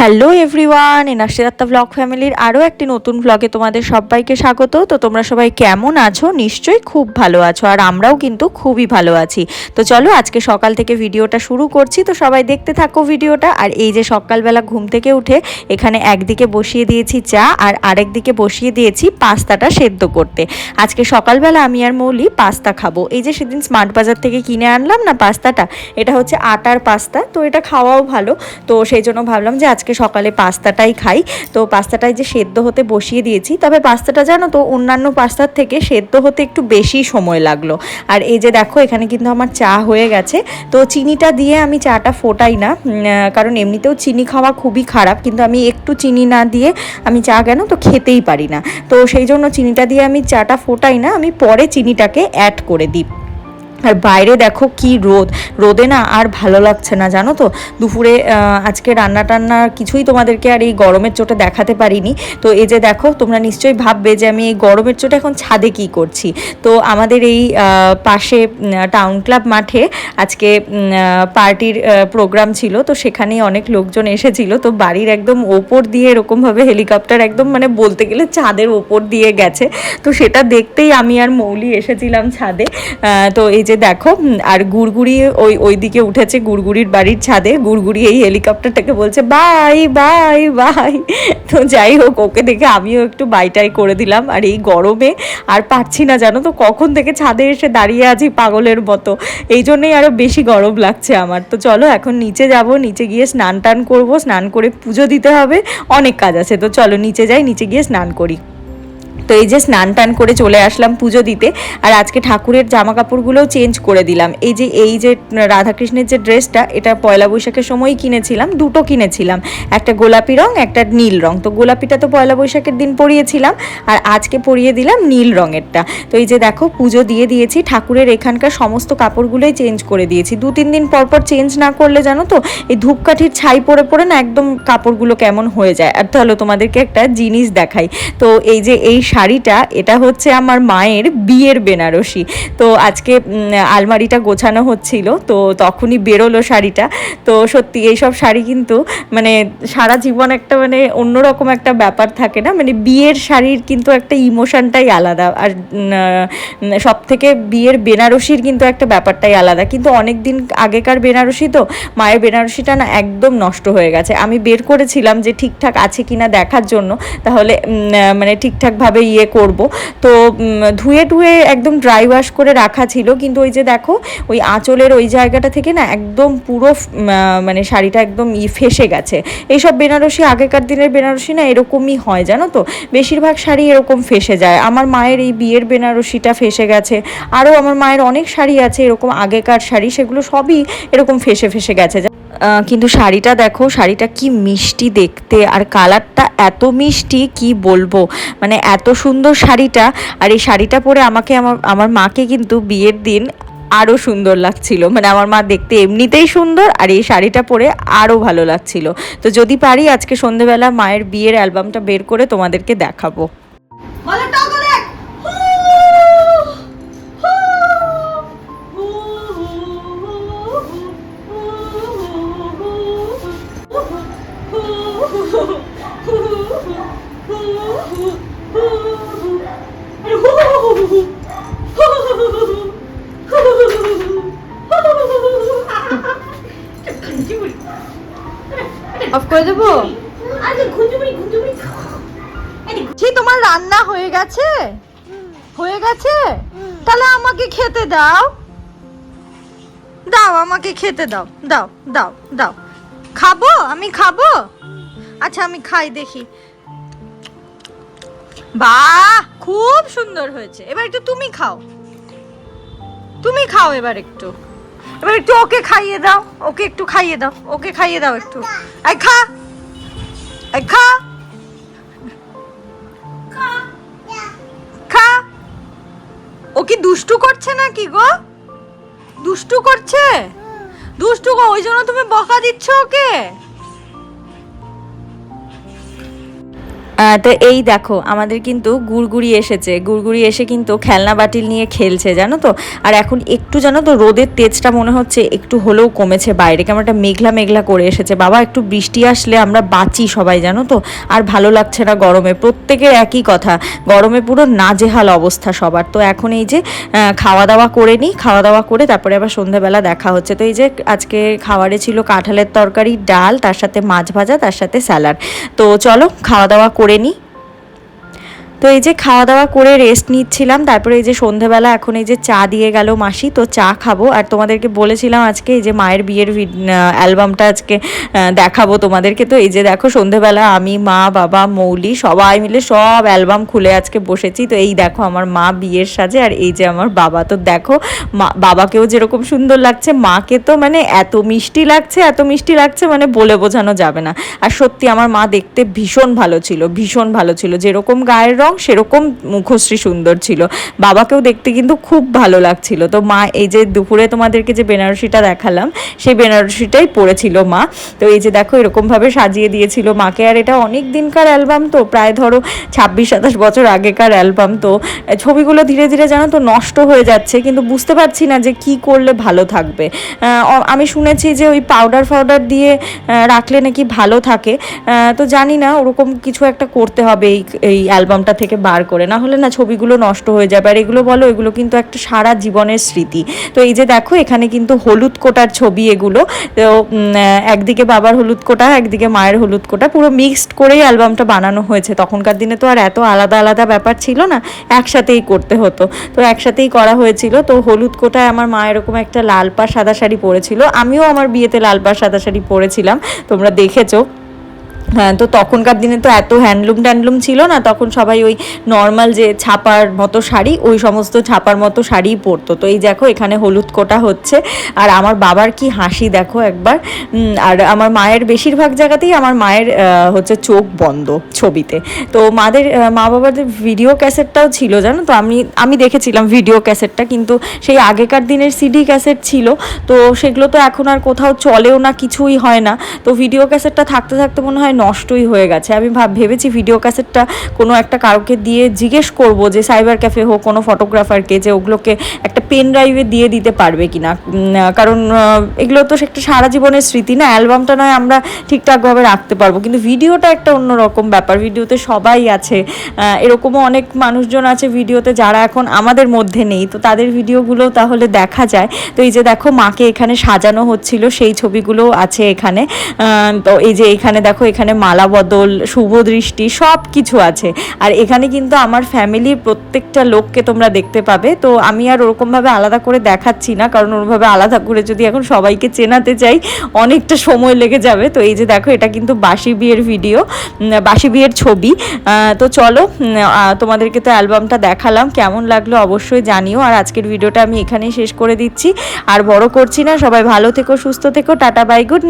Hello everyone এনাশিরাত্তা blog ফ্যামিলির আরও একটি নতুন ব্লগে তোমাদের সবাইকে স্বাগত। তো তোমরা সবাই কেমন আছো? নিশ্চয়ই খুব ভালো আছো, আর আমরাও কিন্তু খুবই ভালো আছি। তো চলো আজকে সকাল থেকে ভিডিওটা শুরু করছি। তো সবাই দেখতে থাকো ভিডিওটা। আর এই যে সকালবেলা ঘুম থেকে উঠে এখানে একদিকে বসিয়ে দিয়েছি চা, আর আরেক দিকে বসিয়ে দিয়েছি পাস্তাটা সেদ্ধ করতে। আজকে সকালবেলা আমি আর মৌলি পাস্তা খাব। এই যে সেদিন স্মার্ট বাজার থেকে কিনে আনলাম না পাস্তাটা, এটা হচ্ছে আটার পাস্তা। তো এটা খাওয়াও ভালো। তো সেই জন্য ভাবলাম যে আজকে সকালে পাস্তাটাই খাই। তো পাস্তাটাই যে সেদ্ধ হতে বসিয়ে দিয়েছি, তবে পাস্তাটা জানো তো, অন্যান্য পাস্তার থেকে সেদ্ধ হতে একটু বেশি সময় লাগল। আর এই যে দেখো, এখানে কিন্তু আমার চা হয়ে গেছে। তো চিনিটা দিয়ে আমি চাটা ফোটাই না কারণ এমনিতেও চিনি খাওয়া খুবই খারাপ, কিন্তু আমি একটু চিনি না দিয়ে আমি চা কেন তো খেতেই পারি না। তো সেই জন্য চিনিটা দিয়ে আমি চাটা ফোটাই না, আমি পরে চিনিটাকে অ্যাড করে দিই। আর বাইরে দেখো কি রোদ। রোদে না আর ভালো লাগছে না, জানো তো? দুপুরে আজকে রান্না টান্না কিছুই তোমাদেরকে আর এই গরমের চোটে দেখাতে পারিনি। তো এই যে দেখো, তোমরা নিশ্চয়ই ভাববে যে আমি এই গরমের চোটে এখন ছাদে কি করছি। তো আমাদের এই পাশে টাউন ক্লাব মাঠে আজকে পার্টির প্রোগ্রাম ছিল। তো সেখানেই অনেক লোকজন এসেছিল। তো বাড়ির একদম ওপর দিয়ে এরকমভাবে হেলিকপ্টার একদম মানে বলতে গেলে ছাদের ওপর দিয়ে গেছে। তো সেটা দেখতেই আমি আর মৌলি এসেছিলাম ছাদে। তো এই যে দেখো আর গুড়গুড়ি ওই ওই দিকে উঠেছে গুড়গুড়ির বাড়ির ছাদে। গুড়গুড়ি এই হেলিকপ্টারটাকে বলছে, বাই বাই বাই। তো যাই হোক, ওকে দেখে আমিও একটু বাইটাই করে দিলাম। আর এই গরমে আর পারছি না, জানো তো, কখন থেকে ছাদে এসে দাঁড়িয়ে আছি পাগলের মতো। এই জন্যই আরও বেশি গরম লাগছে আমার। তো চলো, এখন নিচে যাব, নিচে গিয়ে স্নান টান করব। স্নান করে পুজো দিতে হবে। অনেক কাজ আছে, তো চলো, নিচে যাই, নিচে গিয়ে স্নান করি। তো এই যে স্নান টান করে চলে আসলাম পুজো দিতে, আর আজকে ঠাকুরের জামা কাপড়গুলোও চেঞ্জ করে দিলাম। এই যে এই যে রাধাকৃষ্ণের যে ড্রেসটা, এটা পয়লা বৈশাখের সময়ই কিনেছিলাম, দুটো কিনেছিলাম। একটা গোলাপি রং, একটা নীল রং। তো গোলাপিটা তো পয়লা বৈশাখের দিন পরিয়েছিলাম, আর আজকে পরিয়ে দিলাম নীল রঙেরটা। তো এই যে দেখো, পুজো দিয়ে দিয়েছি, ঠাকুরের এখানকার সমস্ত কাপড়গুলোই চেঞ্জ করে দিয়েছি। দু, তিন দিন পর পর চেঞ্জ না করলে জানো তো, এই ধূপকাঠির ছাই পরে পরে না একদম কাপড়গুলো কেমন হয়ে যায়। আর তাহলে তোমাদেরকে একটা জিনিস দেখাই। তো এই যে, এই শাড়িটা, এটা হচ্ছে আমার মায়ের বিয়ের বেনারসি। তো আজকে আলমারিটা গোছানো হচ্ছিল, তো তখনই বেরোলো শাড়িটা। তো সত্যি এইসব শাড়ি কিন্তু মানে সারা জীবন একটা মানে অন্যরকম একটা ব্যাপার থাকে না? মানে বিয়ের শাড়ির কিন্তু একটা ইমোশনটাই আলাদা। আর সব থেকে বিয়ের বেনারসির কিন্তু একটা ব্যাপারটাই আলাদা। কিন্তু অনেক দিন আগেকার বেনারসি তো, মায়ের বেনারসিটা না একদম নষ্ট হয়ে গেছে। আমি বের করেছিলাম যে ঠিকঠাক আছে কিনা দেখার জন্য। তাহলে মানে ঠিকঠাকভাবে ইয়ে করব। তো ধুয়ে টুয়ে একদম ড্রাই ওয়াশ করে রাখা ছিল। কিন্তু ওই যে দেখো, ওই আঁচলের ওই জায়গাটা থেকে না একদম পুরো মানে শাড়িটা একদম ই ফেসে গেছে। এইসব বেনারসি, আগেকার দিনের বেনারসি না এরকমই হয়, জানো তো? বেশিরভাগ শাড়ি এরকম ফেসে যায়। আমার মায়ের এই বিয়ের বেনারসিটা ফেসে গেছে। আরও আমার মায়ের অনেক শাড়ি আছে এরকম আগেকার শাড়ি, সেগুলো সবই এরকম ফেসে ফেসে গেছে। কিন্তু শাড়িটা দেখো, শাড়িটা কি মিষ্টি দেখতে। আর কালারটা এত মিষ্টি, কি বলব? মানে এত সুন্দর শাড়িটা। আর এই শাড়িটা পরে আমাকে আমার আমার মাকে কিন্তু বিয়ের দিন আরও সুন্দর লাগছিল। মানে আমার মা দেখতে এমনিতেই সুন্দর, আর এই শাড়িটা পরে আরও ভালো লাগছিল। তো যদি পারি, আজকে সন্ধেবেলা মায়ের বিয়ের অ্যালবামটা বের করে তোমাদেরকে দেখাবো। করে দেবো? তোমার রান্না হয়ে গেছে? হয়ে গেছে? তাহলে আমাকে খেতে দাও। দাও আমাকে খেতে দাও। দাও দাও দাও। খাব? আমি খাব? আচ্ছা আমি খাই দেখি। বাহ খুব সুন্দর হয়েছে। এবার একটু তুমি খাও। তুমি খাও এবার একটু। এবার একটু ওকে খাইয়ে দাও। ওকে একটু খাইয়ে দাও। ওকে খাইয়ে দাও একটু। আই খা। আই খা। খা। ও কি দুষ্টু করছে নাকি গো? দুষ্টু করছে? দুষ্টু গো, ওই জন্য তুমি বকা দিচ্ছ ওকে? তো এই দেখো, আমাদের কিন্তু গুড়গুড়ি এসেছে। গুড়গুড়ি এসে কিন্তু খেলনা বাটিল নিয়ে খেলছে, জানো তো? আর এখন একটু জানো তো, রোদের তেজটা মনে হচ্ছে একটু হলেও কমেছে বাইরে। কেমন একটা মেঘলা মেঘলা করে এসেছে। বাবা, একটু বৃষ্টি আসলে আমরা বাঁচি সবাই, জানো তো? আর ভালো লাগছে না গরমে। প্রত্যেকের একই কথা, গরমে পুরো নাজেহাল অবস্থা সবার। তো এখন এই যে খাওয়া দাওয়া করে নিই খাওয়া দাওয়া করে তারপরে আবার সন্ধ্যাবেলা দেখা হচ্ছে। তো এই যে, আজকে খাবারে ছিল কাঁঠালের তরকারি, ডাল, তার সাথে মাছ ভাজা, তার সাথে স্যালাড। তো চলো খাওয়া দাওয়া করে নিই তো এই যে খাওয়া দাওয়া করে রেস্ট নিচ্ছিলাম, তারপরে এই যে সন্ধেবেলা এখন এই যে চা দিয়ে গেল মাসি, তো চা খাব। আর তোমাদেরকে বলেছিলাম আজকে এই যে মায়ের বিয়ের অ্যালবামটা আজকে দেখাবো তোমাদেরকে। তো এই যে দেখো সন্ধেবেলা আমি, মা, বাবা, মৌলি সবাই মিলে সব অ্যালবাম খুলে আজকে বসেছি। তো এই দেখো আমার মা বিয়ের সাজে, আর এই যে আমার বাবা। তো দেখো, মা, বাবাকেও যেরকম সুন্দর লাগছে, মাকে তো মানে এত মিষ্টি লাগছে, এত মিষ্টি লাগছে মানে বলে বোঝানো যাবে না। আর সত্যি আমার মা দেখতে ভীষণ ভালো ছিল, ভীষণ ভালো ছিল। যেরকম গায়ের রং সেরকম মুখশ্রী সুন্দর ছিল। বাবাকেও দেখতে কিন্তু খুব ভালো লাগছিল। তো মা, এই যে দুপুরে তোমাদেরকে যে বেনারসিটা দেখালাম, সেই বেনারসিটাই পরেছিল মা। তো এই যে দেখো, এরকমভাবে সাজিয়ে দিয়েছিল মাকে। আর এটা অনেক দিনকার অ্যালবাম তো, প্রায় ধরো ছাব্বিশ, সাতাশ বছর আগেকার অ্যালবাম তো। ছবিগুলো ধীরে ধীরে জানো তো নষ্ট হয়ে যাচ্ছে, কিন্তু বুঝতে পারছি না যে কি করলে ভালো থাকবে। আমি শুনেছি যে ওই পাউডার ফাউডার দিয়ে রাখলে নাকি ভালো থাকে। তো জানি না, ওরকম কিছু একটা করতে হবে এই এই অ্যালবামটা থেকে বার করে। না হলে না ছবিগুলো নষ্ট হয়ে যাবে। আর এগুলো বলো, এগুলো কিন্তু একটা সারা জীবনের স্মৃতি। তো এই যে দেখো, এখানে কিন্তু হলুদ কোটার ছবি এগুলো। তো একদিকে বাবার হলুদ কোটা, একদিকে মায়ের হলুদ কোটা। পুরো মিক্সড করেই অ্যালবামটা বানানো হয়েছে। তখনকার দিনে তো আর এত আলাদা আলাদা ব্যাপার ছিল না, একসাথেই করতে হতো। তো একসাথেই করা হয়েছিল। তো হলুদ কোটায় আমার মা এরকম একটা লাল পা সাদা শাড়ি পরেছিল। আমিও আমার বিয়েতে লাল পা সাদা শাড়ি পরেছিলাম। তোমরা দেখেছ। হ্যাঁ তো তখনকার দিনে তো এত হ্যান্ডলুম ট্যান্ডলুম ছিল না, তখন সবাই ওই নর্মাল যে ছাপার মতো শাড়ি, ওই সমস্ত ছাপার মতো শাড়িই পরতো। তো এই দেখো, এখানে হলুদ কোটা হচ্ছে। আর আমার বাবার কি হাসি দেখো একবার। আর আমার মায়ের বেশিরভাগ জায়গাতেই আমার মায়ের হচ্ছে চোখ বন্ধ ছবিতে। তো মাদের মা বাবাদের ভিডিও ক্যাসেটটাও ছিল, জানো? তো আমি আমি দেখেছিলাম ভিডিও ক্যাসেটটা কিন্তু সেই আগেকার দিনের সিডি ক্যাসেট ছিল। তো সেগুলো তো এখন আর কোথাও চলেও না, কিছুই হয় না। তো ভিডিও ক্যাসেটটা থাকতে থাকতে মনে হয় নষ্টই হয়ে গেছে। আমি ভাব ভেবেছি ভিডিও ক্যাসেটটা কোনো একটা কাউকে দিয়ে জিজ্ঞেস করব যে সাইবার ক্যাফে হোক কোনো ফটোগ্রাফারকে যে ওগুলোকে একটা পেন ড্রাইভে দিয়ে দিতে পারবে উম, আহ, কারণ এগুলো তো একটা সারা জীবনের স্মৃতি না অ্যালবামটা নয় আমরা ঠিকঠাকভাবে রাখতে পারব। কিন্তু ভিডিওটা একটা অন্যরকম ব্যাপার ভিডিওতে সবাই আছে। এরকমও অনেক মানুষজন আছে ভিডিওতে যারা এখন আমাদের মধ্যে নেই তো তাদের ভিডিওগুলো তাহলে দেখা যায়। তো এই যে দেখো মাকে এখানে সাজানো হচ্ছিল সেই ছবিগুলো আছে এখানে। তো এই যে এখানে দেখো এখানে মালা বদল, শুভ দৃষ্টি সব কিছু আছে। আর এখানে কিন্তু আমার ফ্যামিলির প্রত্যেকটা লোককে তোমরা দেখতে পাবে। তো আমি আর ওরকমভাবে আলাদা করে দেখাচ্ছি না, কারণ ওরভাবে আলাদা করে যদি এখন সবাইকে চেনাতে চাই, অনেকটা সময় লেগে যাবে। তো এই যে দেখো, এটা কিন্তু বাসি বিয়ের ভিডিও বাসি বিয়ের ছবি। তো চলো তোমাদেরকে তো অ্যালবামটা দেখালাম। কেমন লাগল অবশ্যই জানিও। আর আজকের ভিডিওটা আমি এখানেই শেষ করে দিচ্ছি। আর বড় করছি না, সবাই ভালো থেকো, সুস্থ থেকো, টাটা বাই গুড